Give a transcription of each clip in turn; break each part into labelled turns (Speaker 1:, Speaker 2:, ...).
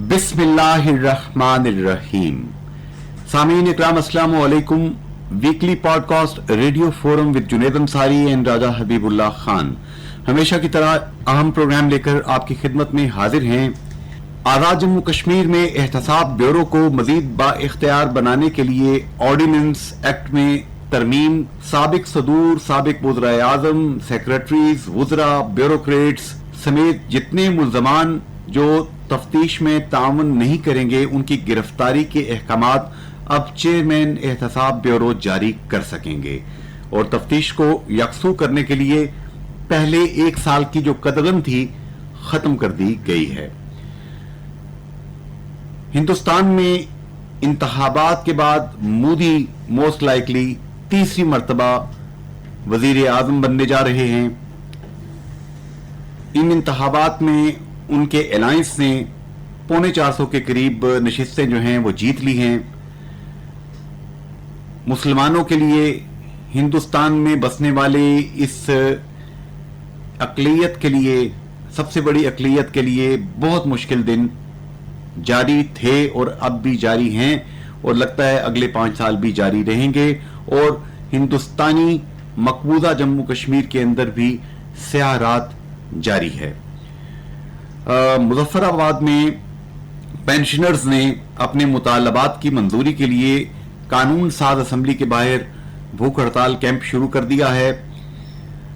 Speaker 1: بسم اللہ الرحمن الرحیم سامعین اکرام السلام علیکم weekly podcast radio forum with Junaid Ansari and Raja Habibullah Khan ہمیشہ کی طرح اہم پروگرام لے کر آپ کی خدمت میں حاضر ہیں آزاد جموں کشمیر میں احتساب بیورو کو مزید با اختیار بنانے کے لیے آرڈیننس ایکٹ میں ترمیم سابق صدور سابق وزرائے اعظم سیکرٹریز وزراء بیوروکریٹس سمیت جتنے ملزمان جو تفتیش میں تعاون نہیں کریں گے، ان کی گرفتاری کے احکامات اب چیئرمین احتساب بیورو جاری کر سکیں گے۔ اور تفتیش کو یکسو کرنے کے لیے پہلے ایک سال کی جو قدغن تھی ختم کر دی گئی ہے۔ ہندوستان میں انتخابات کے بعد مودی موسٹ لائکلی تیسری مرتبہ وزیر اعظم بننے جا رہے ہیں۔ ان انتخابات میں ان کے الائنس نے پونے چار سو کے قریب نشستیں جو ہیں وہ جیت لی ہیں۔ مسلمانوں کے لیے ہندوستان میں بسنے والے اس اقلیت کے لیے، سب سے بڑی اقلیت کے لیے بہت مشکل دن جاری تھے اور اب بھی جاری ہیں اور لگتا ہے اگلے پانچ سال بھی جاری رہیں گے اور ہندوستانی مقبوضہ جموں کشمیر کے اندر بھی سیاہ رات جاری ہے۔ مظفر آباد میں پینشنرز نے اپنے مطالبات کی منظوری کے لیے قانون ساز اسمبلی کے باہر بھوک ہڑتال کیمپ شروع کر دیا ہے۔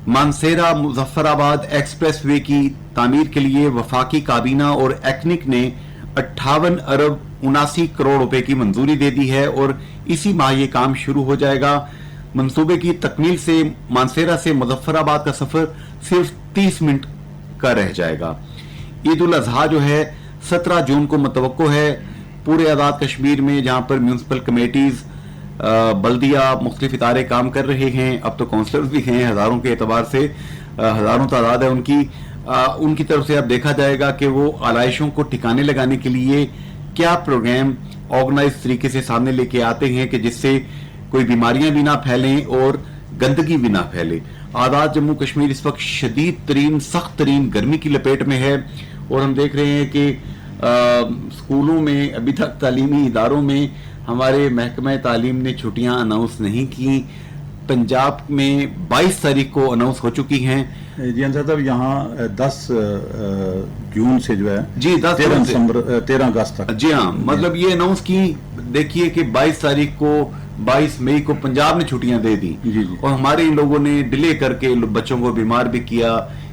Speaker 1: مانسیرا مظفر آباد ایکسپریس وے کی تعمیر کے لیے وفاقی کابینہ اور ایکنک نے اٹھاون ارب اناسی کروڑ روپے کی منظوری دے دی ہے اور اسی ماہ یہ کام شروع ہو جائے گا۔ منصوبے کی تکمیل سے مانسیرا سے مظفر آباد کا سفر صرف تیس منٹ کا رہ جائے گا۔ عید الاضحیٰ جو ہے، سترہ جون کو متوقع ہے۔ پورے آزاد کشمیر میں جہاں پر میونسپل کمیٹیز بلدیہ مختلف ادارے کام کر رہے ہیں، اب تو کونسلرز بھی ہیں ہزاروں کے اعتبار سے ہزاروں تعداد ہے ان کی۔ ان کی طرف سے اب دیکھا جائے گا کہ وہ آلائشوں کو ٹھکانے لگانے کے لیے کیا پروگرام آرگنائز طریقے سے سامنے لے کے آتے ہیں کہ جس سے کوئی بیماریاں بھی نہ پھیلیں اور گندگی بھی نہ پھیلے۔ آزاد جموں کشمیر اس وقت شدید ترین، سخت ترین گرمی کی لپیٹ میں ہے۔ اور ہم دیکھ رہے ہیں کہ اسکولوں میں ابھی تک تعلیمی اداروں میں ہمارے محکمہ تعلیم نے چھٹیاں اناؤنس نہیں کی پنجاب میں بائیس تاریخ کو اناؤنس ہو چکی ہیں۔
Speaker 2: جی انصر صاحب یہاں دس جون سے جو ہے
Speaker 1: جی دس
Speaker 2: تیرہ اگست تک۔
Speaker 1: جی ہاں مطلب یہ اناؤنس کی دیکھیے کہ بائیس تاریخ کو بائیس مئی کو پنجاب نے چھٹیاں دے دی
Speaker 2: جی جی۔
Speaker 1: اور ہمارے ان لوگوں نے ڈیلے کر کے بچوں کو بیمار بھی کیا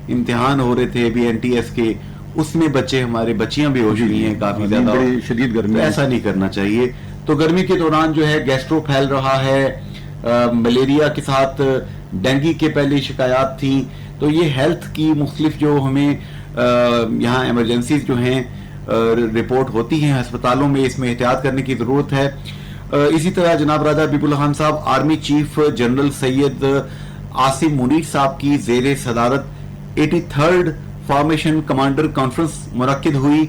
Speaker 1: امتحان ہو رہے تھے ابھی این ٹی ایس کے۔ اس میں بچے ہمارے بچیاں بھی ہو چکی ہیں کافی زیادہ۔
Speaker 2: شدید گرمی
Speaker 1: ایسا نہیں کرنا چاہیے۔ تو گرمی کے دوران جو ہے گیسٹرو پھیل رہا ہے ملیریا کے ساتھ ڈینگی کے پہلے شکایات تھیں۔ تو یہ ہیلتھ کی مختلف جو ہمیں یہاں ایمرجنسیز جو ہیں رپورٹ ہوتی ہیں ہسپتالوں میں اس میں احتیاط کرنے کی ضرورت ہے۔ اسی طرح جناب راجہ حبیب اللہ خان صاحب army chief general Syed Asim Munir صاحب کی زیر صدارت eighty third formation commander conference منعقد ہوئی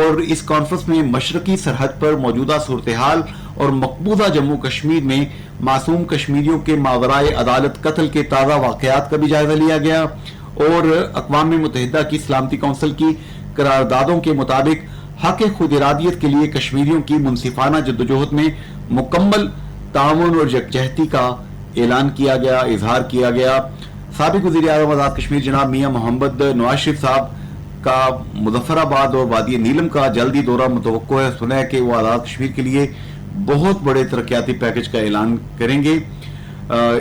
Speaker 1: اور اس کانفرنس میں مشرقی سرحد پر موجودہ صورتحال اور مقبوضہ جموں کشمیر میں معصوم کشمیریوں کے ماورائے عدالت قتل کے تازہ واقعات کا بھی جائزہ لیا گیا اور اقوام متحدہ کی سلامتی کونسل کی قراردادوں کے مطابق حق خود ارادیت کے لیے کشمیریوں کی منصفانہ جدوجہد میں مکمل تعاون اور یکجہتی کا اعلان کیا گیا، اظہار کیا گیا۔ سابق وزیر اعظم آزاد کشمیر جناب میاں محمد نواز شریف صاحب کا مظفر آباد اور وادی نیلم کا جلدی دورہ متوقع ہے۔ سنا ہے کہ وہ آزاد کشمیر کے لیے بہت بڑے ترقیاتی پیکج کا اعلان کریں گے۔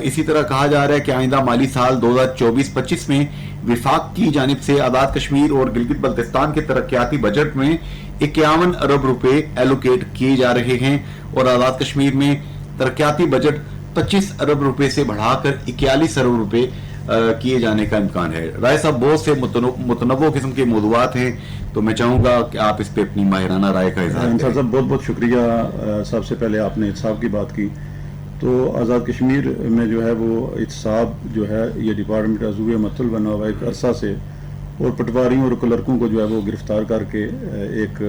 Speaker 1: اسی طرح کہا جا رہا ہے کہ آئندہ مالی سال دو ہزار چوبیس پچیس میں وفاق کی جانب سے آزاد کشمیر اور گلگت بلتستان کے ترقیاتی بجٹ میں اکیاون ارب روپے ایلوکیٹ کیے جا رہے ہیں اور آزاد کشمیر میں ترقیاتی بجٹ پچیس ارب روپے سے بڑھا کر اکیالیس ارب روپے کیے جانے کا امکان ہے۔ رائے صاحب بہت سے متنوع قسم کے موضوعات ہیں تو میں چاہوں گا کہ آپ اس پہ اپنی ماہرانہ رائے کا اظہار
Speaker 2: انصر صاحب بہت بہت شکریہ سب سے پہلے آپ نے احتساب کی بات کی۔ تو آزاد کشمیر میں جو ہے وہ احتساب جو ہے یہ ڈپارٹمنٹ عضو متل بنا ہوا ایک عرصہ سے اور پٹواریوں اور کلرکوں کو جو ہے وہ گرفتار کر کے ایک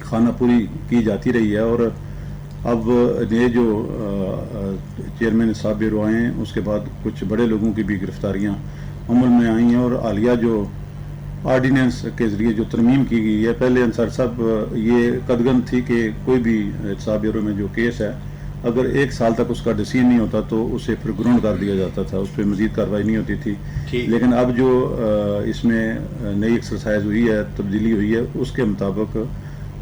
Speaker 2: خانہ پوری کی جاتی رہی ہے۔ اور اب یہ جو چیئرمین صاحب آئے ہیں اس کے بعد کچھ بڑے لوگوں کی بھی گرفتاریاں عمل میں آئی ہیں اور عالیہ جو آرڈیننس کے ذریعے جو ترمیم کی گئی ہے پہلے انصار صاحب یہ قدغن تھی کہ کوئی بھی بیورو میں جو کیس ہے اگر ایک سال تک اس کا ڈسیزن نہیں ہوتا تو اسے پھر گراؤنڈ کر دیا جاتا تھا اس پہ مزید کارروائی نہیں ہوتی تھی۔ لیکن اب جو اس میں نئی ایکسرسائز ہوئی ہے تبدیلی ہوئی ہے اس کے مطابق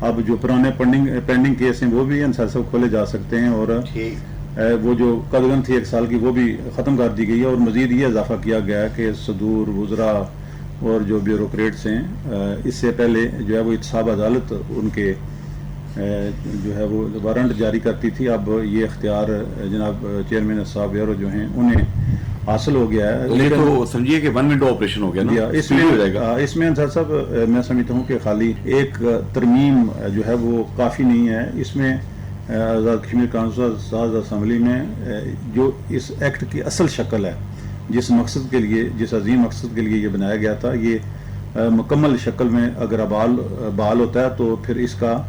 Speaker 2: اب جو پرانے پینڈنگ پینڈنگ کیس ہیں وہ بھی صاحب کھولے جا سکتے ہیں اور وہ جو قدغن تھی ایک سال کی وہ بھی ختم کر دی گئی ہے اور مزید یہ اضافہ کیا گیا ہے کہ صدور وزراء اور جو بیوروکریٹس ہیں اس سے پہلے جو ہے وہ اتصاب عدالت ان کے جو ہے وہ وارنٹ جاری کرتی تھی۔ اب یہ اختیار جناب چیئرمین صاحب جو ہیں انہیں حاصل ہو گیا ہے
Speaker 1: لیکن تو سمجھیے کہ ون ونڈو آپریشن ہو گیا نا
Speaker 2: اس میں اس میں انصار صاحب میں سمجھتا ہوں کہ خالی ایک ترمیم جو ہے وہ کافی نہیں ہے۔ اس میں آزاد کشمیر کانسل اسمبلی میں جو اس ایکٹ کی اصل شکل ہے جس مقصد کے لیے جس عظیم مقصد کے لیے یہ بنایا گیا تھا یہ مکمل شکل میں اگر ابال بحال ہوتا ہے تو پھر اس کا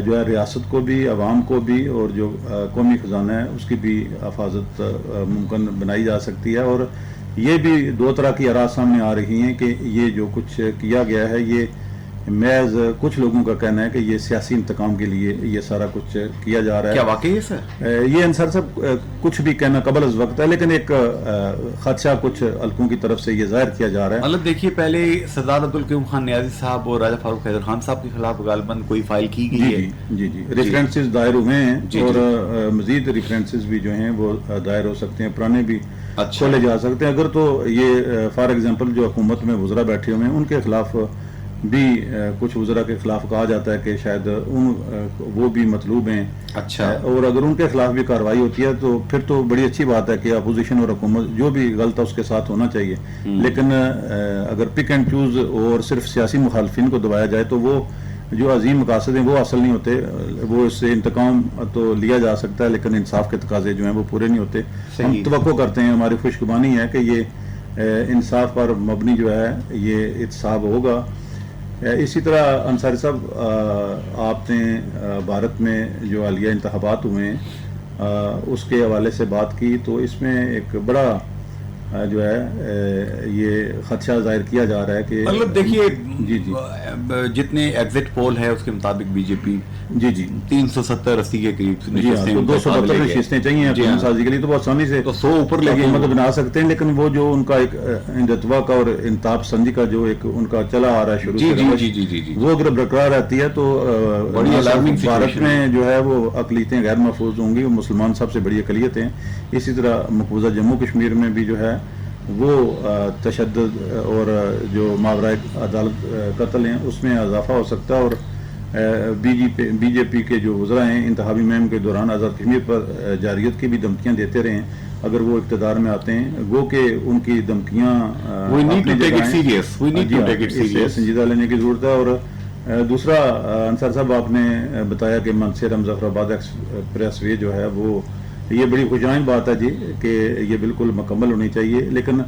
Speaker 2: جو ہے ریاست کو بھی، عوام کو بھی اور جو قومی خزانہ ہے، اس کی بھی حفاظت ممکن بنائی جا سکتی ہے اور یہ بھی دو طرح کی آراز سامنے آ رہی ہیں کہ یہ جو کچھ کیا گیا ہے، یہ محض کچھ لوگوں کا کہنا ہے کہ یہ سیاسی انتقام کے لیے یہ سارا کچھ کیا جا رہا ہے۔
Speaker 1: کیا واقعی ہے سر؟
Speaker 2: یہ انصر صاحب کچھ بھی کہنا قبل از وقت ہے لیکن ایک خدشہ کچھ حلقوں کی طرف سے یہ ظاہر کیا جا رہا ہے۔
Speaker 1: مطلب دیکھیے پہلے سردار عبدالقیوم خان نیازی صاحب اور راجہ فاروق حیدر خان صاحب کے خلاف غالباً کوئی فائل کی گئی ہے۔
Speaker 2: جی جی ریفرنسز دائر ہوئے ہیں اور مزید ریفرنسز بھی جو ہیں وہ دائر ہو سکتے ہیں پرانے بھی کھولے جا سکتے ہیں۔ اگر تو یہ فار ایگزامپل جو حکومت میں وزراء بیٹھے ہوئے ہیں ان کے خلاف بھی کچھ وزراء کے خلاف کہا جاتا ہے کہ شاید ان وہ بھی مطلوب ہیں۔
Speaker 1: اچھا۔
Speaker 2: اور اگر ان کے خلاف بھی کاروائی ہوتی ہے تو پھر تو بڑی اچھی بات ہے کہ اپوزیشن اور حکومت جو بھی غلط ہے اس کے ساتھ ہونا چاہیے۔ لیکن اگر پک اینڈ چوز اور صرف سیاسی مخالفین کو دبایا جائے تو وہ جو عظیم مقاصد ہیں وہ اصل نہیں ہوتے۔ وہ اس سے انتقام تو لیا جا سکتا ہے لیکن انصاف کے تقاضے جو ہیں وہ پورے نہیں ہوتے۔ ہم توقع کرتے ہیں ہماری خوشگبانی ہے کہ یہ انصاف پر مبنی جو ہے یہ اتصاب ہوگا۔ اسی طرح انصاری صاحب آپ نے بھارت میں جو عالیہ انتخابات ہوئے ہیں اس کے حوالے سے بات کی تو اس میں ایک بڑا جو ہے یہ خدشہ ظاہر کیا جا رہا ہے کہ
Speaker 1: مطلب دیکھیے
Speaker 2: جی جی۔
Speaker 1: جتنے ایگزٹ پول ہے اس کے مطابق بی جے پی
Speaker 2: جی جی۔
Speaker 1: تین سو ستر اسی کے قریب
Speaker 2: جی ہاں دو سو بہتر نشستیں چاہیے حکومت سازی کے لیے تو بہت آسانی سے
Speaker 1: تو سو اوپر لگے
Speaker 2: حکومت بنا سکتے ہیں لیکن وہ جو ان کا ایک ہندتوا کا اور انتاب سنجی کا جو ایک ان کا چلا آ رہا ہے شروع
Speaker 1: جی
Speaker 2: سے
Speaker 1: جی جی جی جی
Speaker 2: وہ اگر برقرار رہتی ہے تو
Speaker 1: بڑی alarming
Speaker 2: بھارت میں جو ہے وہ اقلیتیں غیر محفوظ ہوں گی وہ مسلمان سب سے بڑی اقلیت ہیں اسی طرح مقبوضہ جموں کشمیر میں بھی جو ہے وہ تشدد اور جو ماورائے عدالت قتل ہیں اس میں اضافہ ہو سکتا ہے اور بی جی پی بی جے پی کے جو وزراء ہیں انتخابی مہم کے دوران آزاد کشمیر پر جاریت کی بھی دھمکیاں دیتے رہے ہیں اگر وہ اقتدار میں آتے ہیں وہ کہ ان کی دھمکیاں جی ہاں،. سنجیدہ لینے کی ضرورت ہے اور دوسرا انصر صاحب آپ نے بتایا کہ منصر مظفر آباد ایکسپریس وے جو ہے وہ یہ بڑی خوشائن بات ہے جی کہ یہ بالکل مکمل ہونی چاہیے لیکن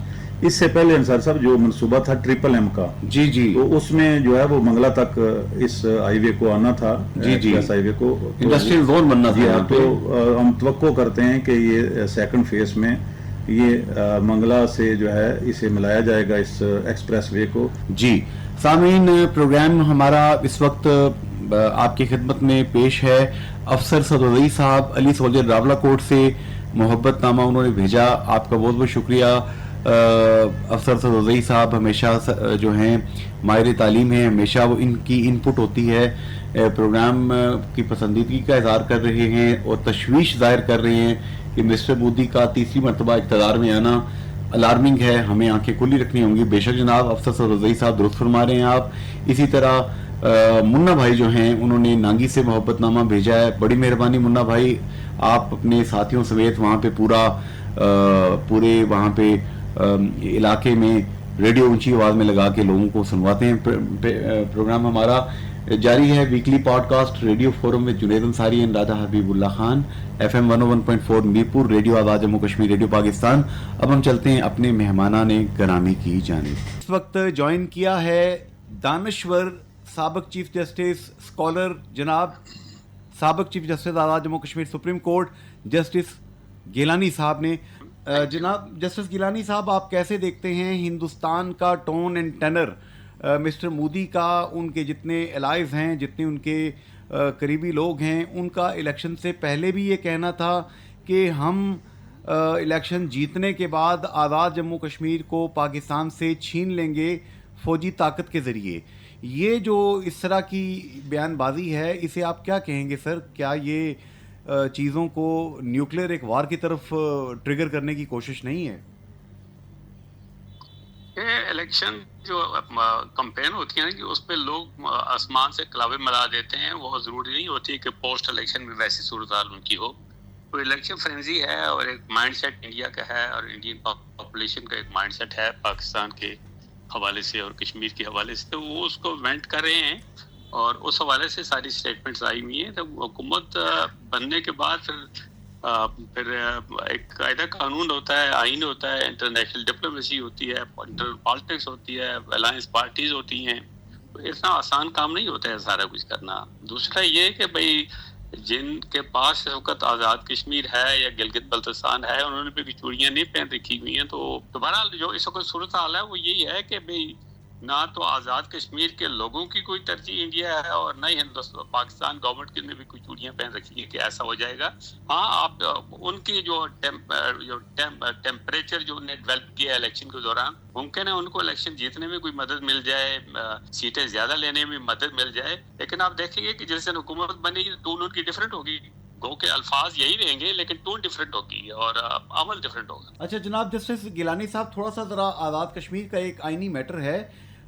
Speaker 2: اس سے پہلے انصار صاحب جو منصوبہ تھا ٹریپل ایم کا
Speaker 1: جی جی۔
Speaker 2: تو اس میں جو ہے وہ منگلا تک اس ہائی وے کو آنا تھا
Speaker 1: جی، جی۔
Speaker 2: ہائی وے کو۔
Speaker 1: انڈسٹریل زون بننا تھا
Speaker 2: جی تو ہم توقع کرتے ہیں کہ یہ سیکنڈ فیس میں یہ آ، منگلا سے جو ہے اسے ملایا جائے گا اس ایکسپریس وے کو۔
Speaker 1: جی سامعین پروگرام ہمارا اس وقت آپ کی خدمت میں پیش ہے افسر سدوزئی صاحب علی سولجر راولا کوٹ سے محبت نامہ انہوں نے بھیجا۔ آپ کا بہت بہت شکریہ۔ افسر سدوزئی صاحب ہمیشہ جو ہیں، ماہر تعلیم ہیں، ہمیشہ وہ ان کی ان پٹ ہوتی ہے۔ پروگرام کی پسندیدگی کا اظہار کر رہے ہیں اور تشویش ظاہر کر رہے ہیں کہ مسٹر مودی کا تیسری مرتبہ اقتدار میں آنا الارمنگ ہے۔ ہمیں آنکھیں کھلی رکھنی ہوں گی۔ بے شک جناب، افسر سرزئی صاحب درست فرما رہے ہیں آپ۔ اسی طرح منا بھائی جو ہیں، انہوں نے نانگی سے محبت نامہ بھیجا ہے۔ بڑی مہربانی منا بھائی، آپ اپنے ساتھیوں سمیت وہاں پہ پورا پورے وہاں پہ علاقے میں ریڈیو اونچی آواز میں لگا کے لوگوں کو سنواتے ہیں۔ پروگرام ہمارا جاری ہے weekly podcast radio forum میں Junaid Ansari and Raja Habibullah Khan F M one one point four Mirpur radio Azad Jammu Kashmir, radio Pakistan. اب ہم چلتے ہیں اپنے مہمانہ نے گرامی کی جانب۔ اس وقت جوائن کیا ہے دانشور سابق چیف جسٹس اسکالر جناب، سابق chief justice Azad Jammu Kashmir supreme court, justice Gilani صاحب نے جناب، جسٹس گیلانی صاحب، آپ کیسے دیکھتے ہیں ہندوستان کا tone and tenor Mr Modi کا، ان کے جتنے الائز ہیں، جتنے ان کے قریبی لوگ ہیں، ان کا الیکشن سے پہلے بھی یہ کہنا تھا کہ ہم الیکشن جیتنے کے بعد آزاد جموں کشمیر کو پاکستان سے چھین لیں گے فوجی طاقت کے ذریعے۔ یہ جو اس طرح کی بیان بازی ہے، اسے آپ کیا کہیں گے سر؟ کیا یہ چیزوں کو نیوکلیر ایک وار کی طرف ٹریگر کرنے کی کوشش نہیں ہے؟
Speaker 3: یہ الیکشن جو کمپین ہوتی ہے نا، کہ اس پہ لوگ آسمان سے کلاوے ملا دیتے ہیں، وہ ضروری نہیں ہوتی کہ پوسٹ الیکشن میں ویسی صورتحال ان کی ہو۔ تو الیکشن فرینزی ہے اور ایک مائنڈ سیٹ انڈیا کا ہے اور انڈین پاپولیشن کا ایک مائنڈ سیٹ ہے پاکستان کے۔ حوالے سے اور کشمیر کے حوالے سے، تو وہ اس کو وینٹ کر رہے ہیں اور اس حوالے سے ساری اسٹیٹمنٹس آئی ہوئی ہیں۔ تو حکومت بننے کے بعد پھر پھر ایک قاعدہ قانون ہوتا ہے، آئین ہوتا ہے انٹرنیشنل ڈپلومیسی ہوتی ہے انٹرنل پالیٹکس ہوتی ہے الائنس پارٹیز ہوتی ہیں۔ تو اتنا آسان کام نہیں ہوتا ہے سارا کچھ کرنا۔ دوسرا یہ کہ بھائی جن کے پاس اس وقت آزاد کشمیر ہے یا گلگت بلتستان ہے، انہوں نے بھی چوڑیاں نہیں پہن رکھی ہوئی ہیں، تو دوبارہ جو اس وقت صورت حال ہے، وہ یہی ہے کہ بھائی نہ تو آزاد کشمیر کے لوگوں کی کوئی ترجیح انڈیا ہے اور نہ ہی ہندوستان پاکستان گورنمنٹ کی نے بھی کوئی چوڑیاں پہن رکھی ہیں کہ ایسا ہو جائے گا۔ ہاں آپ، ان کی جو ٹیمپریچر جو انہیں ڈیولپ کیا الیکشن کے دوران، ممکن ہے ان کو الیکشن جیتنے میں کوئی مدد مل جائے سیٹیں زیادہ لینے میں مدد مل جائے۔ لیکن آپ دیکھیں گے کہ جیسے حکومت بنے گی تو ان کی ڈفرینٹ ہوگی۔ گو کے الفاظ یہی رہیں گے، لیکن ٹون ڈفرینٹ ہوگی اور عمل ڈفرینٹ ہوگا۔
Speaker 1: اچھا جناب، جسٹس گیلانی صاحب، تھوڑا سا ذرا آزاد کشمیر کا ایک آئینی میٹر ہے۔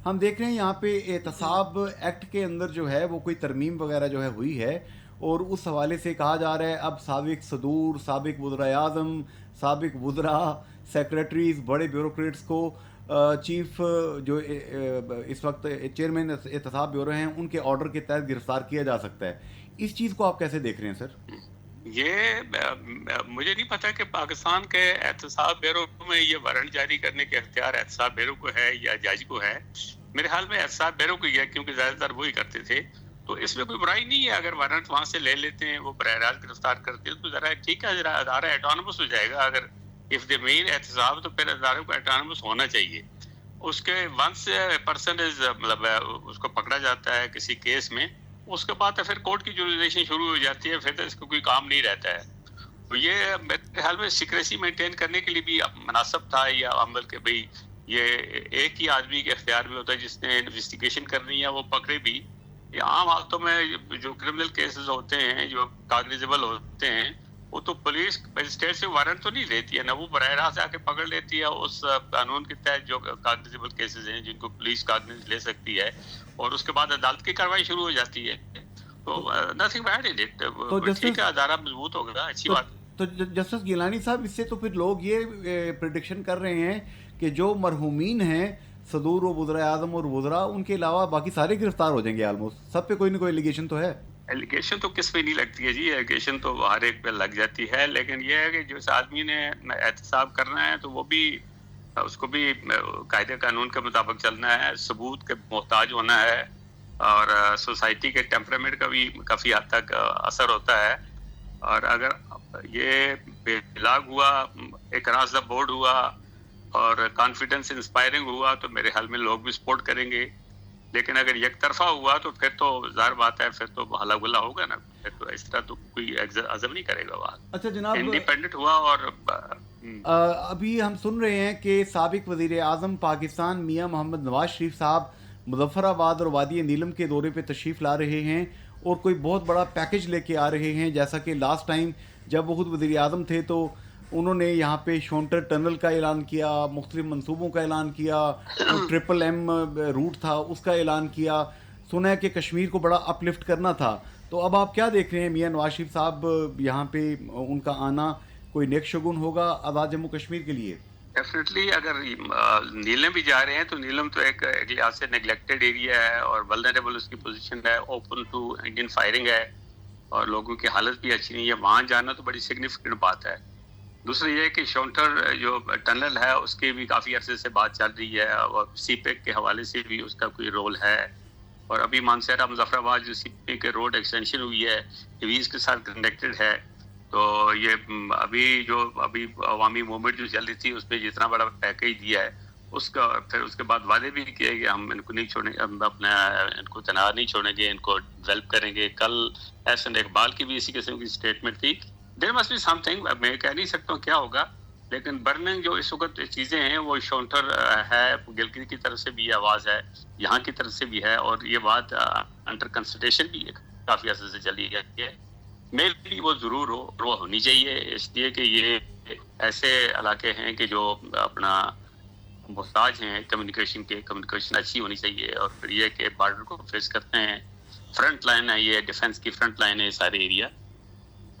Speaker 1: ہم دیکھ رہے ہیں یہاں پہ احتساب ایکٹ کے اندر جو ہے وہ کوئی ترمیم وغیرہ جو ہے ہوئی ہے اور اس حوالے سے کہا جا رہا ہے اب سابق صدور، سابق وزرا اعظم، سابق وزرا سیکرٹریز بڑے بیوروکریٹس کو چیف جو اس وقت چیئرمین احتساب بیورو ہیں، ان کے آرڈر کے تحت گرفتار کیا جا سکتا ہے۔ اس چیز کو آپ کیسے دیکھ رہے ہیں سر؟
Speaker 3: یہ مجھے نہیں پتا کہ پاکستان کے احتساب بیرو میں یہ وارنٹ جاری کرنے کے اختیار احتساب بیرو کو ہے یا جج کو ہے۔ میرے حال میں احتساب بیرو کو ہی ہے کیونکہ زیادہ تر وہی کرتے تھے۔ تو اس میں کوئی برائی نہیں ہے، اگر وارنٹ وہاں سے لے لیتے ہیں، وہ براہ راست گرفتار کرتے ہیں، تو ذرا ٹھیک ہے، ذرا ادارہ اٹانومس ہو جائے گا۔ اگر اف دا مین احتساب، تو پھر ادارے کو اٹانومس ہونا چاہیے۔ اس کے ونس پرسن از مطلب اس کو پکڑا جاتا ہے کسی کیس میں، اس کے بعد پھر کورٹ کی جوریزیشن شروع ہو جاتی ہے، پھر تو اس کو کوئی کام نہیں رہتا ہے۔ یہ میرے خیال میں سیکریسی مینٹین کرنے کے لیے بھی مناسب تھا، یا عمل کہ بھائی یہ ایک ہی آدمی کے اختیار میں ہوتا ہے جس نے انویسٹیگیشن کرنی ہے وہ پکڑے بھی۔ یہ عام حالتوں میں جو کرمنل کیسز ہوتے ہیں جو کاگنیزیبل ہوتے ہیں وہ تو پولیس مجسٹریٹ سے وارنٹ تو نہیں لیتی ہے نہ وہ براہ راست آ کے پکڑ لیتی ہے اس قانون کے تحت جو کاگنیزیبل کیسز ہیں جن کو پولیس کاگنیز لے سکتی ہے اور اس کے بعد عدالت کی کاروائی شروع ہو جاتی ہے۔ تو نتھنگ بیڈ ان ٹھیک ہے ادارہ مضبوط ہوگا اچھی بات
Speaker 1: تو جسٹس گیلانی صاحب اس سے تو پھر لوگ یہ پریڈکشن کر رہے ہیں کہ جو مرحومین ہیں، صدور و وزرا اعظم اور وزرا ان کے علاوہ باقی سارے گرفتار ہو جائیں گے آلموسٹ سب پہ کوئی نہ کوئی ایلیگیشن تو ہے۔
Speaker 3: ایلیگیشن تو کس پہ نہیں لگتی ہے جی؟ ایلیگیشن تو ہر ایک پہ لگ جاتی ہے، لیکن یہ ہے کہ جس آدمی نے احتساب کرنا ہے، تو وہ بھی، اس کو بھی قاعدے قانون کے مطابق چلنا ہے، ثبوت کے محتاج ہونا ہے، اور سوسائٹی کے ٹیمپرامنٹ کا بھی کافی حد تک اثر ہوتا ہے۔ اور اگر یہ بے لاگ ہوا، ایک راستہ بورڈ ہوا اور کانفیڈنس انسپائرنگ ہوا تو میرے حال میں لوگ بھی سپورٹ کریں گے۔ لیکن اگر یک طرفہ ہوا تو پھر تو ظاہر بات ہے پھر تو ہلا گلا ہوگا نا۔ پھر تو اس طرح تو کوئی عزم نہیں کرے گا بات
Speaker 1: اچھا جناب
Speaker 3: انڈیپینڈنٹ ہوا اور
Speaker 1: ابھی ہم سن رہے ہیں کہ سابق وزیر اعظم پاکستان میاں محمد نواز شریف صاحب مظفر آباد اور وادی نیلم کے دورے پہ تشریف لا رہے ہیں اور کوئی بہت بڑا پیکج لے کے آ رہے ہیں۔ جیسا کہ لاسٹ ٹائم جب وہ خود وزیر اعظم تھے تو انہوں نے یہاں پہ شونٹر ٹنل کا اعلان کیا، مختلف منصوبوں کا اعلان کیا ٹرپل ایم روٹ تھا، اس کا اعلان کیا۔ سنا ہے کہ کشمیر کو بڑا اپ لفٹ کرنا تھا۔ تو اب آپ کیا دیکھ رہے ہیں؟ میاں نواز شریف صاحب، یہاں پہ ان کا آنا کوئی نیک شگن ہوگا آزاد جموں کشمیر کے لیے؟
Speaker 3: ڈیفینیٹلی اگر نیلم بھی جا رہے ہیں تو نیلم تو ایک لحاظ سے نیگلیکٹڈ ایریا ہے اور ولنریبل اس کی پوزیشن ہے اوپن ٹو انڈین فائرنگ ہے اور لوگوں کی حالت بھی اچھی نہیں ہے۔ وہاں جانا تو بڑی سگنیفیکنٹ بات ہے۔ دوسرا یہ کہ شونٹر جو ٹنل ہے، اس کی بھی کافی عرصے سے بات چل رہی ہے اور سی پیک کے حوالے سے بھی اس کا کوئی رول ہے۔ اور ابھی مانسیرا مظفر آباد جو سی پیک کے روڈ ایکسٹینشن ہوئی ہے ویز کے ساتھ کنیکٹڈ ہے۔ تو یہ ابھی جو ابھی عوامی موومنٹ جو چل رہی تھی، اس پہ جتنا بڑا پیکیج دیا ہے، اس کا پھر اس کے بعد وعدے بھی کیے کہ ہم ان کو نہیں چھوڑیں گے، ہم اپنا ان کو تنہا نہیں چھوڑیں گے، ان کو ڈیولپ کریں گے۔ کل ایسن اقبال کی بھی اسی قسم کی اسٹیٹمنٹ تھی۔ There must be something میں کہہ نہیں سکتا ہوں کیا ہوگا، لیکن برننگ جو اس وقت چیزیں ہیں، وہ شونٹر ہے گلگری کی طرف سے بھی یہ آواز ہے، یہاں کی طرف سے بھی ہے، اور یہ بات انڈر کنسلٹیشن بھی کافی عرصے سے چلی گئی ہے۔ میل بھی وہ ضرور ہو، وہ ہونی چاہیے۔ اس لیے کہ یہ ایسے علاقے ہیں کہ جو اپنا محتاج ہیں کمیونیکیشن کے کمیونیکیشن اچھی ہونی چاہیے۔ اور پھر یہ کہ بارڈر کو فیس کرتے ہیں۔ فرنٹ لائن ہے، یہ ڈیفنس کی فرنٹ لائن ہے سارے ایریا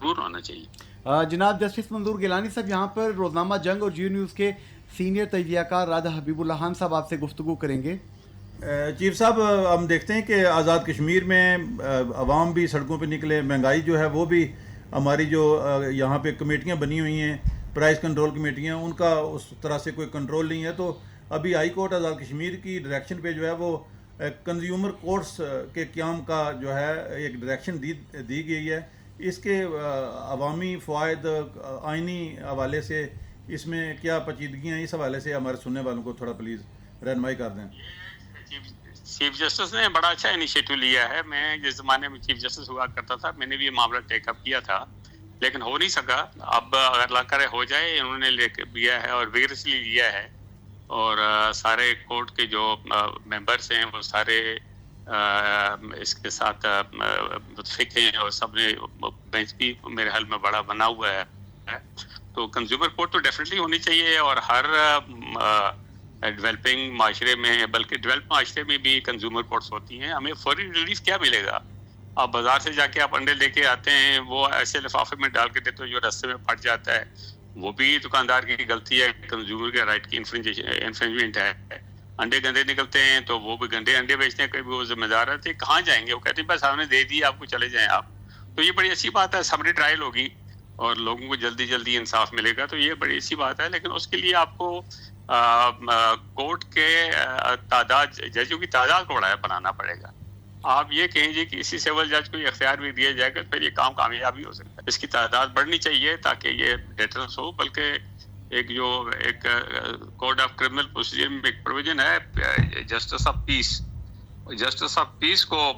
Speaker 3: ضرور ہونا چاہیے۔
Speaker 1: جناب جسٹس منظور گیلانی صاحب یہاں پر روزنامہ جنگ اور جیو نیوز کے سینئر تجزیہ کار راجہ حبیب اللہ خان صاحب آپ سے گفتگو کریں گے۔
Speaker 2: چیف صاحب ہم دیکھتے ہیں کہ آزاد کشمیر میں عوام بھی سڑکوں پہ نکلے مہنگائی جو ہے وہ بھی ہماری جو یہاں پہ کمیٹیاں بنی ہوئی ہیں پرائز کنٹرول کمیٹیاں ان کا اس طرح سے کوئی کنٹرول نہیں ہے۔ تو ابھی ہائی کورٹ آزاد کشمیر کی ڈائریکشن پہ جو ہے وہ کنزیومر کورٹس کے قیام کا جو ہے ایک ڈائریکشن دی دی گئی ہے۔ اس کے عوامی فوائد آئینی حوالے سے اس میں کیا پچیدگیاں اس حوالے سے ہمارے سننے والوں کو تھوڑا پلیز رہنمائی کر دیں۔
Speaker 3: چیف جسٹس نے بڑا اچھا انیشیٹو لیا ہے۔ میں جس زمانے میں چیف جسٹس ہوا کرتا تھا، میں نے بھی یہ معاملہ ٹیک اپ کیا تھا، لیکن ہو نہیں سکا۔ اب اگر اللہ کرے ہو جائے، انہوں نے لے کے لیا ہے اور ویگرسلی لیا ہے۔ اور سارے کورٹ کے جو ممبرس ہیں، وہ سارے اس کے ساتھ متفق ہیں اور سب نے بینچ بھی میرے حل میں بڑا بنا ہوا ہے۔ تو کنزیومر کورٹ تو ڈیفینیٹلی ہونی چاہیے اور ہر ڈیولپنگ معاشرے میں، بلکہ ڈیولپ معاشرے میں بھی کنزیومر کورٹس ہوتی ہیں۔ ہمیں فوری ریلیف کیا ملے گا؟ آپ بازار سے جا کے آپ انڈے لے کے آتے ہیں، وہ ایسے لفافے میں ڈال کے دیتے جو رستے میں پھٹ جاتا ہے۔ وہ بھی دکاندار کی غلطی ہے کنزیومر کے رائٹ کی انفرینجمنٹ ہے۔ انڈے گندے نکلتے ہیں تو وہ بھی گندے انڈے بیچتے ہیں کبھی وہ ذمہ دار رہتے کہاں جائیں گے؟ وہ کہتے ہیں، بس ہم نے دے دی آپ کو چلے جائیں آپ۔ تو یہ بڑی اچھی بات ہے سبری ٹرائل ہوگی اور لوگوں کو جلدی جلدی انصاف ملے گا، تو یہ بڑی اچھی بات ہے۔ لیکن اس کے لیے آپ کو کورٹ کے تعداد، ججوں کی تعداد کو بڑھایا بنانا پڑے گا۔ آپ یہ کہیں گے کہ اسی سول جج کو یہ اختیار بھی دیا جائے گا پھر یہ کام کامیابی ہو سکتا ہے۔ اس کی تعداد بڑھنی چاہیے تاکہ یہ ڈیٹرنس ہو، بلکہ ایک جو ایک کوڈ آف کرمنل پروسیجر میں ایک پروویژن ہے justice of peace justice of peace کو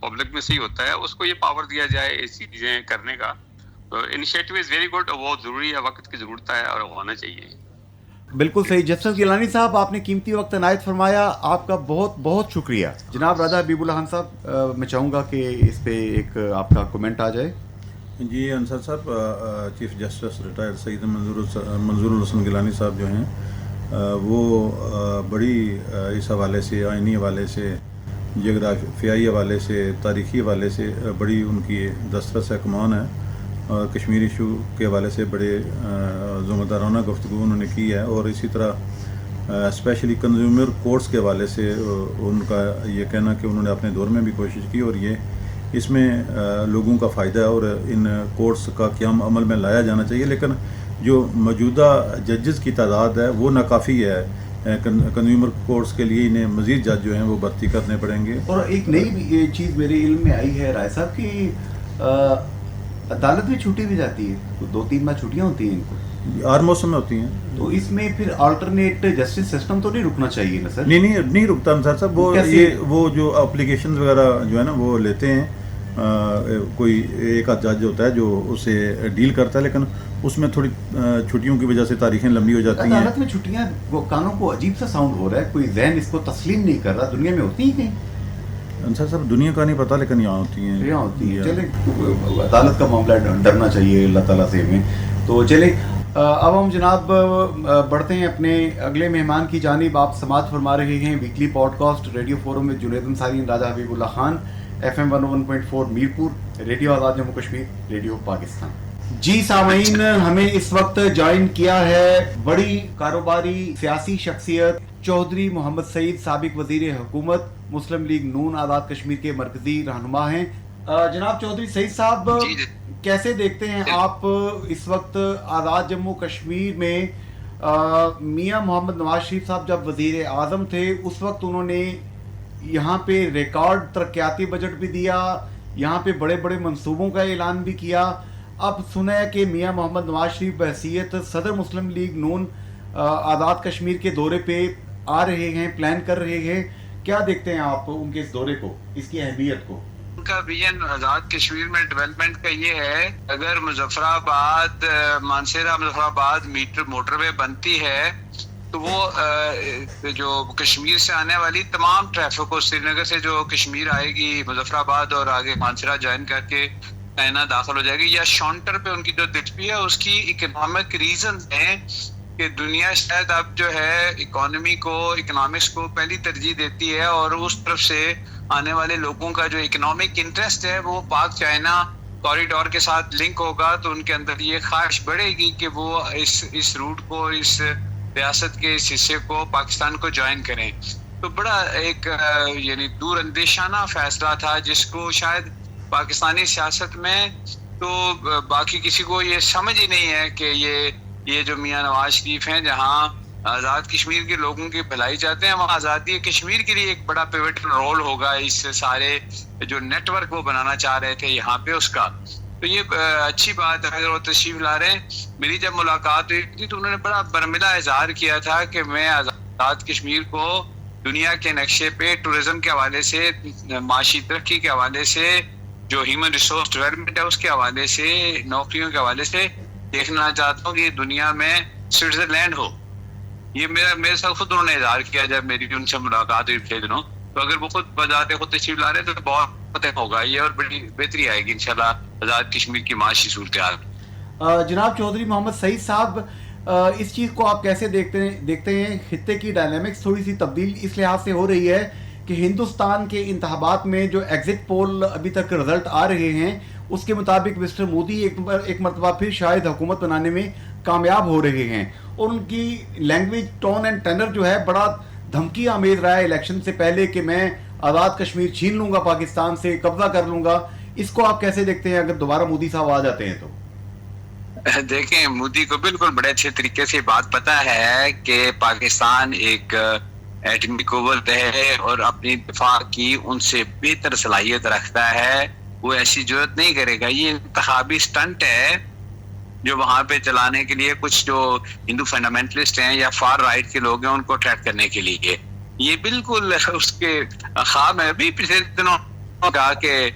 Speaker 3: پبلک میں سے ہی ہوتا ہے، اس کو یہ پاور دیا جائے ایسی چیزیں کرنے کا۔ تو انیشیٹو از ویری گڈ وہ ضروری ہے، وقت کی ضرورت ہے اور ہونا چاہیے۔
Speaker 1: بالکل صحیح۔ جسٹس گیلانی صاحب، آپ نے قیمتی وقت عنایت فرمایا، آپ کا بہت بہت شکریہ۔ جناب راجہ حبیب الحان صاحب میں چاہوں گا کہ اس پہ ایک آپ کا کومنٹ آ جائے۔
Speaker 2: جی انصر صاحب chief justice retire Saeed Manzoor Manzoor Alhasan Gilani صاحب جو ہیں وہ بڑی اس حوالے سے، آئینی حوالے سے، جغرافیائی حوالے سے، تاریخی حوالے سے بڑی ان کی دسترس کمان ہے، اور کشمیر ایشو کے حوالے سے بڑے ذمہ دارانہ گفتگو انہوں نے کی ہے، اور اسی طرح اسپیشلی کنزیومر کورٹس کے حوالے سے ان کا یہ کہنا کہ انہوں نے اپنے دور میں بھی کوشش کی، اور یہ اس میں لوگوں کا فائدہ ہے اور ان کورٹس کا قیام عمل میں لایا جانا چاہیے، لیکن جو موجودہ ججز کی تعداد ہے، وہ ناکافی ہے۔ کنزیومر کورٹس کے لیے انہیں مزید جج جو ہیں، وہ بھرتی کرنے پڑیں گے۔
Speaker 1: اور ایک نئی چیز میرے علم میں آئی ہے، رائے صاحب کی عدالت میں چھٹی بھی جاتی ہے۔ دو تین ماہ چھٹیاں ہوتی ہیں ان کو۔
Speaker 2: ہر موسم میں ہوتی ہیں۔
Speaker 1: تو اس میں پھر آلٹرنیٹ جسٹس سسٹم تو نہیں رکنا چاہیے نا سر؟
Speaker 2: نہیں نہیں نہیں رکتا انصار صاحب وہ یہ وہ جو اپلیکیشن وغیرہ جو ہے نا وہ لیتے ہیں۔ کوئی ایک آدھ جج ہوتا ہے جو اسے ڈیل کرتا ہے لیکن اس میں تھوڑی چھٹیوں کی وجہ سے تاریخیں لمبی ہو جاتی ہیں۔
Speaker 1: عدالت میں چھٹیاں وہ کانوں کو عجیب سا ساؤنڈ ہو رہا ہے کوئی ذہن اس کو تسلیم نہیں کر رہا۔ دنیا میں ہوتی ہی کہیں؟
Speaker 2: انصر صاحب دنیا کا نہیں پتا لیکن یہاں ہوتی ہیں۔
Speaker 1: یہاں ہوتی ہیں۔ چلے عدالت کا معاملہ ڈرنا چاہیے اللہ تعالیٰ سے ہمیں۔ تو چلے اب ہم جناب بڑھتے ہیں اپنے اگلے مہمان کی جانب۔ آپ سماعت فرما رہے ہیں weekly podcast radio forum میں Junaid Ansari, Raja Habib Ullah Khan F M one one point four Mirpur, radio Azad Jammu Kashmir, radio Pakistan. جی سامعین، ہمیں اس وقت جوائن کیا ہے بڑی کاروباری سیاسی شخصیت چودھری محمد سعید، سابق وزیر حکومت، مسلم لیگ نون آزاد کشمیر کے مرکزی رہنما ہیں۔ جناب چودھری سعید صاحب کیسے دیکھتے ہیں آپ اس وقت آزاد جموں کشمیر میں؟ میاں محمد نواز شریف صاحب جب وزیر اعظم تھے اس وقت انہوں نے یہاں پہ ریکارڈ ترقیاتی بجٹ بھی دیا یہاں پہ بڑے بڑے منصوبوں کا اعلان بھی کیا۔ اب سنا ہے کہ میاں محمد نواز شریف بحثیت صدر مسلم لیگ نون آزاد کشمیر کے دورے پہ ان کا ویژن آزاد کشمیر میں ڈیولپمنٹ کا یہ ہے، اگر مظفر آباد مانسیرا مظفر آباد میٹر موٹر
Speaker 4: وے بنتی ہے، تو وہ جو کشمیر سے آنے والی تمام ٹریفک کو سری نگر سے جو کشمیر آئے گی مظفر آباد اور آگے مانسیرا جوائن کر کے نینا داخل ہو جائے گی، یا شونٹر پہ ان کی جو دلچسپی ہے، اس کی اکنامک ریزن ہیں کہ دنیا شاید اب جو ہے اکانومی کو اکنامکس کو پہلی ترجیح دیتی ہے اور اس طرف سے آنے والے لوگوں کا جو اکنامک انٹرسٹ ہے، وہ پاک چائنا کوریڈور کے ساتھ لنک ہوگا تو ان کے اندر یہ خواہش بڑھے گی کہ وہ اس اس روٹ کو، اس ریاست کے اس حصے کو، پاکستان کو جوائن کریں۔ تو بڑا ایک یعنی دور اندیشانہ فیصلہ تھا، جس کو شاید پاکستانی سیاست میں تو باقی کسی کو یہ سمجھ ہی نہیں ہے کہ یہ یہ جو میاں نواز شریف ہیں، جہاں آزاد کشمیر کے لوگوں کی بھلائی چاہتے ہیں وہاں آزادی کشمیر کے لیے ایک بڑا پیوٹل رول ہوگا۔ اس سارے جو نیٹ ورک وہ بنانا چاہ رہے تھے یہاں پہ اس کا۔ تو یہ اچھی بات ہے، اگر وہ تشریف لا رہے ہیں۔ میری جب ملاقات ہوئی تھی تو انہوں نے بڑا برملا اظہار کیا تھا کہ میں آزاد کشمیر کو دنیا کے نقشے پہ ٹورزم کے حوالے سے، معاشی ترقی کے حوالے سے، جو ہیومن ریسورس ڈیولپمنٹ ہے، اس کے حوالے سے، نوکریوں کے حوالے سے دیکھنا چاہتا ہوں کہ دنیا میں سوئٹزرلینڈ ہو۔ یہ میرا میرے ساتھ خود انہوں نے اظہار کیا جب میری ان سے ملاقات ہوئی پچھلے دنوں تو اگر وہ خود بذات خود تشریف لا رہے تو بہت فتح ہوگا، یہ اور بڑی بہتری آئے گی، انشاءاللہ آزاد کشمیر کی معاشی صورتحال۔ جناب چودھری محمد سعید صاحب
Speaker 1: اس چیز کو آپ کیسے دیکھتے ہیں؟ دیکھتے ہیں خطے کی ڈائنامکس تھوڑی سی تبدیل اس لحاظ سے ہو رہی ہے کہ ہندوستان کے انتخابات میں جو ایگزٹ پول ابھی تک رزلٹ آ رہے ہیں، اس کے مطابق مسٹر مودی ایک مرتبہ پھر شاید حکومت بنانے میں کامیاب ہو رہے ہیں۔ اور ان کی لینگویج ٹون اینڈ ٹینر جو ہے، بڑا دھمکی آمیز رہا ہے۔ الیکشن سے پہلے کہ میں آزاد کشمیر چھین لوں گا، پاکستان سے قبضہ کر لوں گا۔ اس کو آپ کیسے دیکھتے ہیں؟ اگر دوبارہ مودی صاحب آ جاتے ہیں تو۔ دیکھیں، مودی کو بالکل
Speaker 4: بڑے اچھے طریقے سے بات پتا ہے کہ پاکستان ایک ایٹمی قوت ہے اور اپنی دفاع کی ان سے بہتر صلاحیت رکھتا ہے۔ وہ ایسی ضرورت نہیں کرے گا۔ یہ انتخابی سٹنٹ ہے۔ جو وہاں پہ چلانے کے لیے کچھ جو ہندو فنڈامنٹلسٹ ہیں یا فار رائٹ کے لوگ ہیں ان کو اٹریکٹ کرنے کے لیے۔ یہ بالکل اس کے خواب ہے ابھی پچھلے دنوں کہا کہ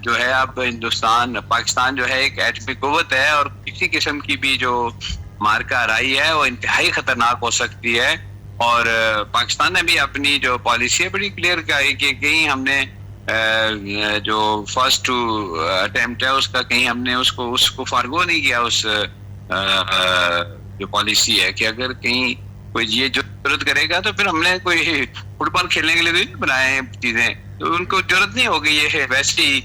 Speaker 4: جو ہے اب ہندوستان، پاکستان جو ہے ایک ایٹمی قوت ہے اور کسی قسم کی بھی جو مارکا رائی ہے وہ انتہائی خطرناک ہو سکتی ہے۔ اور پاکستان نے بھی اپنی جو پالیسی ہے بڑی کلیئر کہی کہ کہیں ہم نے جو فرسٹ ٹو اٹیمپٹ ہے، اس کا کہیں ہم نے اس کو اس کو فارغو نہیں کیا، اس جو پالیسی ہے کہ اگر کہیں کوئی یہ ضرورت کرے گا تو پھر ہم نے کوئی فٹ بال کھیلنے کے لیے بھی نہیں بنائے چیزیں۔ تو ان کو ضرورت نہیں ہوگی، یہ ویسے ہی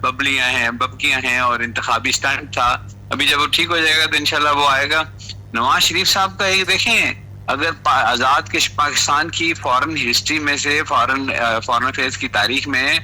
Speaker 4: ببلیاں ہیں، ببکیاں ہیں اور انتخابی اسٹینڈ تھا۔ ابھی جب وہ ٹھیک ہو جائے گا تو انشاءاللہ وہ آئے گا۔ نواز شریف صاحب کا ایک دیکھیں اگر آزاد پاکستان کی فورن ہسٹری میں سے فورن فورن افیئرس کی تاریخ میں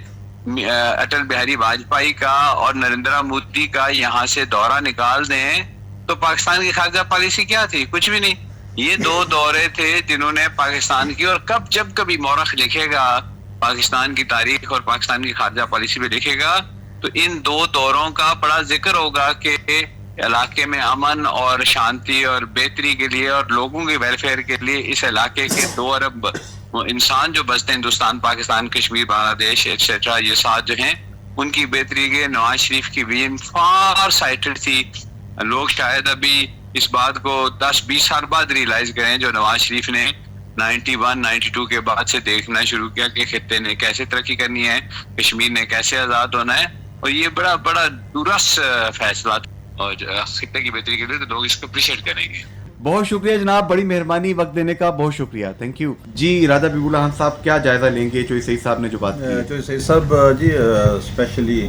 Speaker 4: اٹل بہاری واجپئی کا اور نریندر مودی کا یہاں سے دورہ نکال دیں تو پاکستان کی خارجہ پالیسی کیا تھی؟ کچھ بھی نہیں۔ یہ دو دورے تھے جنہوں نے پاکستان کی اور کب جب کبھی مورخ لکھے گا پاکستان کی تاریخ اور پاکستان کی خارجہ پالیسی پہ لکھے گا تو ان دو دوروں کا بڑا ذکر ہوگا کہ علاقے میں امن اور شانتی اور بہتری کے لیے اور لوگوں کے ویلفیئر کے لیے اس علاقے کے دو ارب انسان جو بستے ہیں، ہندوستان، پاکستان، کشمیر، بنگلہ دیش ایٹسٹرا یہ ساتھ جو ہیں، ان کی بہتری کے نواز شریف کی ویژن فار سائٹڈ تھی۔ لوگ شاید ابھی اس بات کو دس بیس سال بعد ریلائز کریں جو نواز شریف نے نائنٹی ون نائنٹی ٹو کے بعد سے دیکھنا شروع کیا کہ خطے نے کیسے ترقی کرنی ہے، کشمیر نے کیسے آزاد ہونا ہے۔ اور یہ بڑا بڑا درست فیصلہ تھا۔
Speaker 1: اور خطے کی بہتری کے لیے تو لوگ اس کو اپریشیٹ کریں گے۔ بہت شکریہ جناب بڑی مہربانی وقت دینے کا بہت شکریہ۔ تھینک یو جی رادھا
Speaker 2: بیبول ہم صاحب کیا جائزہ لیں گے؟ چوئی سعید صاحب نے جو بات کی۔ چوئی سعید صاحب جی اسپیشلی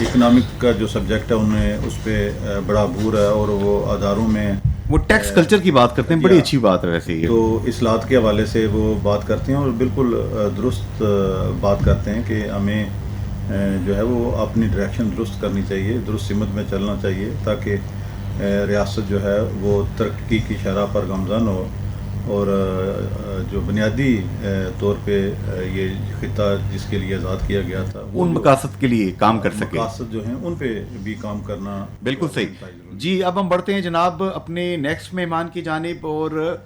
Speaker 2: اکنامک
Speaker 1: کا جو سبجیکٹ ہے انہیں اس پہ بڑا بھور ہے اور وہ اداروں
Speaker 2: میں وہ ٹیکس کلچر کی بات کرتے ہیں بڑی جی، اچھی بات ہے ویسے تو اصلاحات کے حوالے سے وہ بات کرتے ہیں اور بالکل درست بات کرتے ہیں کہ ہمیں جو ہے وہ اپنی ڈائریکشن درست کرنی چاہیے درست سمت میں چلنا چاہیے تاکہ ریاست جو ہے وہ ترقی کی شرح پر گمزن ہو اور جو بنیادی طور پہ یہ خطہ
Speaker 1: جس
Speaker 2: کے
Speaker 1: لیے آزاد کیا گیا تھا ان
Speaker 2: مقاصد کے لیے کام کر سکے۔ مقاصد جو
Speaker 1: ہیں ان
Speaker 2: پہ بھی
Speaker 1: کام کرنا بالکل صحیح۔ جی اب ہم بڑھتے ہیں جناب اپنے نیکسٹ مہمان کی جانب اور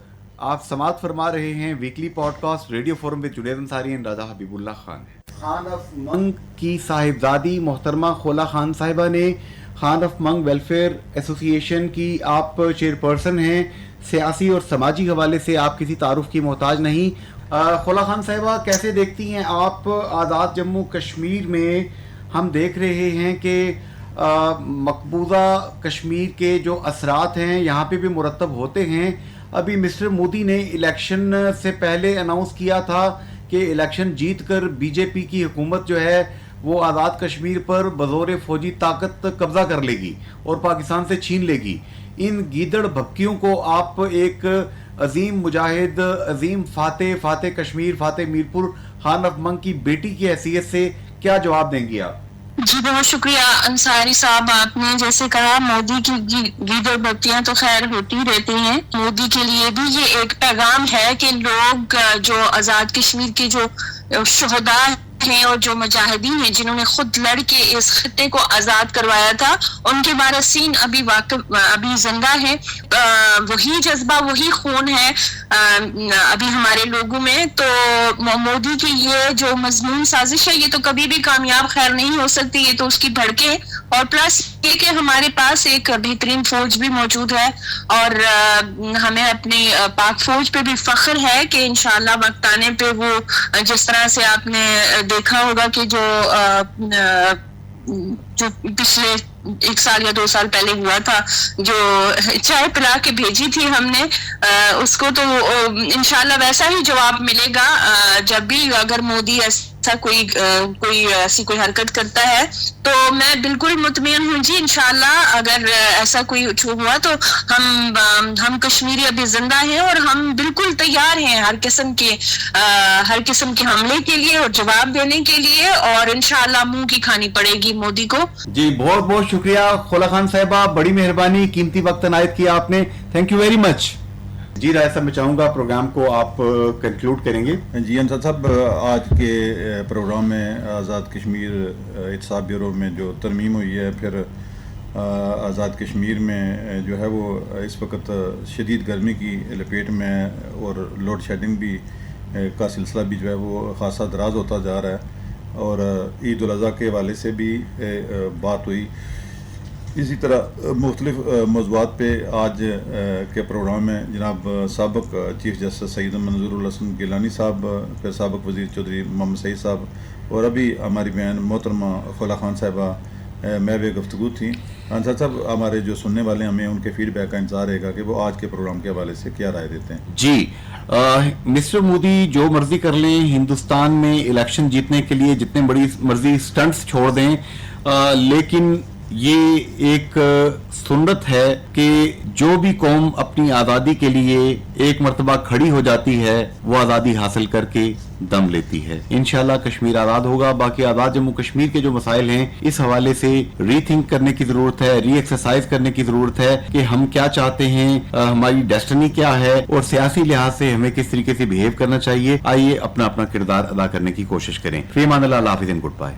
Speaker 1: آپ سماعت فرما رہے ہیں weekly podcast radio forum پہ جنید انصاری ان راجہ حبیب اللہ خان۔ ہیں خان آف منگ کی صاحبزادی محترمہ خولا خان صاحبہ نے خان آف منگ ویلفیئر ایسوسی ایشن کی آپ چیئر پرسن ہیں، سیاسی اور سماجی حوالے سے آپ کسی تعارف کی محتاج نہیں۔ خولا خان صاحبہ، کیسے دیکھتی ہیں آپ آزاد جموں کشمیر میں؟ ہم دیکھ رہے ہیں کہ مقبوضہ کشمیر کے جو اثرات ہیں، یہاں پہ بھی مرتب ہوتے ہیں۔ ابھی مسٹر مودی نے الیکشن سے پہلے اناؤنس کیا تھا کہ الیکشن جیت کر بی جے پی کی حکومت جو ہے وہ آزاد کشمیر پر بزور فوجی طاقت قبضہ کر لے گی اور پاکستان سے چھین لے گی۔ ان گیدڑ بھکیوں کو آپ ایک عظیم مجاہد، عظیم فاتح فاتح کشمیر، فاتح میرپور، خان اف منگ کی بیٹی کی حیثیت سے کیا جواب دیں گی آپ؟
Speaker 5: جی بہت شکریہ انصاری صاحب، آپ نے جیسے کہا مودی کی گی- گیدڑ بتیاں تو خیر ہوتی رہتی ہیں۔ مودی کے لیے بھی یہ ایک پیغام ہے کہ لوگ جو آزاد کشمیر کے جو شہداء ہیں اور جو مجاہدین ہیں، جنہوں نے خود لڑ کے اس خطے کو آزاد کروایا تھا، ان کے وارثین ابھی واقف، ابھی زندہ ہیں۔ وہی جذبہ، وہی خون ہے ابھی ہمارے لوگوں میں۔ تو مودی کی یہ جو مضمون سازش ہے، یہ تو کبھی بھی کامیاب خیر نہیں ہو سکتی، یہ تو اس کی بھڑکے اور پلس یہ کہ ہمارے پاس ایک بہترین فوج بھی موجود ہے اور ہمیں اپنی پاک فوج پہ بھی فخر ہے کہ انشاءاللہ وقت آنے پہ وہ جس طرح سے آپ نے دیکھا ہوگا کہ جو جو پچھلے ایک سال یا دو سال پہلے ہوا تھا، جو چائے پلا کے بھیجی تھی ہم نے اس کو تو انشاءاللہ ویسا ہی جواب ملے گا جب بھی اگر مودی ایسا کوئی کوئی ایسی کوئی حرکت کرتا ہے۔ تو میں بالکل مطمئن ہوں جی انشاءاللہ اگر ایسا کوئی جو ہوا تو ہم ہم کشمیری ابھی زندہ ہیں اور ہم بالکل تیار ہیں ہر قسم کے ہر قسم کے حملے کے لیے اور جواب دینے کے لیے اور انشاءاللہ منہ کی کھانی پڑے گی مودی کو۔
Speaker 1: جی بہت بہت شکریہ۔ خولا خان صاحبہ، بڑی مہربانی، قیمتی وقت عنایت کیا آپ نے۔ تھینک یو ویری مچ جی رائے صاحب، میں چاہوں گا پروگرام کو آپ کنکلوڈ کریں گے۔
Speaker 2: جی انصر صاحب آج کے پروگرام میں آزاد کشمیر احتساب بیورو میں جو ترمیم ہوئی ہے، پھر آزاد کشمیر میں جو ہے وہ اس وقت شدید گرمی کی لپیٹ میں اور لوڈ شیڈنگ بھی کا سلسلہ بھی جو ہے وہ خاصا دراز ہوتا جا رہا ہے۔ اور عید الاضحیٰ کے حوالے سے بھی بات ہوئی۔ اسی طرح، مختلف موضوعات پہ آج کے پروگرام میں جناب سابق چیف جسٹس سعید منظور الحسن گیلانی صاحب پھر سابق وزیر چودھری محمد سعید صاحب اور ابھی ہماری بہن محترمہ خولا خان صاحبہ میں بھی گفتگو تھیں انصر صاحب ہمارے جو سننے والے ہیں، ہمیں ان کے فیڈ بیک کا انتظار رہے گا کہ وہ آج کے پروگرام کے حوالے سے کیا رائے دیتے ہیں۔
Speaker 1: جی مسٹر مودی جو مرضی کر لیں، ہندوستان میں الیکشن جیتنے کے لیے جتنے بڑی مرضی سٹنٹس چھوڑ دیں لیکن یہ ایک سنت ہے کہ جو بھی قوم اپنی آزادی کے لیے ایک مرتبہ کھڑی ہو جاتی ہے، وہ آزادی حاصل کر کے دم لیتی ہے۔ انشاءاللہ کشمیر آزاد ہوگا۔ باقی آزاد جموں کشمیر کے جو مسائل ہیں، اس حوالے سے ری تھنک کرنے کی ضرورت ہے ری ایکسرسائز کرنے کی ضرورت ہے کہ ہم کیا چاہتے ہیں ہماری ڈیسٹنی کیا ہے اور سیاسی لحاظ سے ہمیں کس طریقے سے بہیو کرنا چاہیے۔ آئیے اپنا اپنا کردار ادا کرنے کی کوشش کریں۔ فیمان اللہ، حافظ گڈ بائے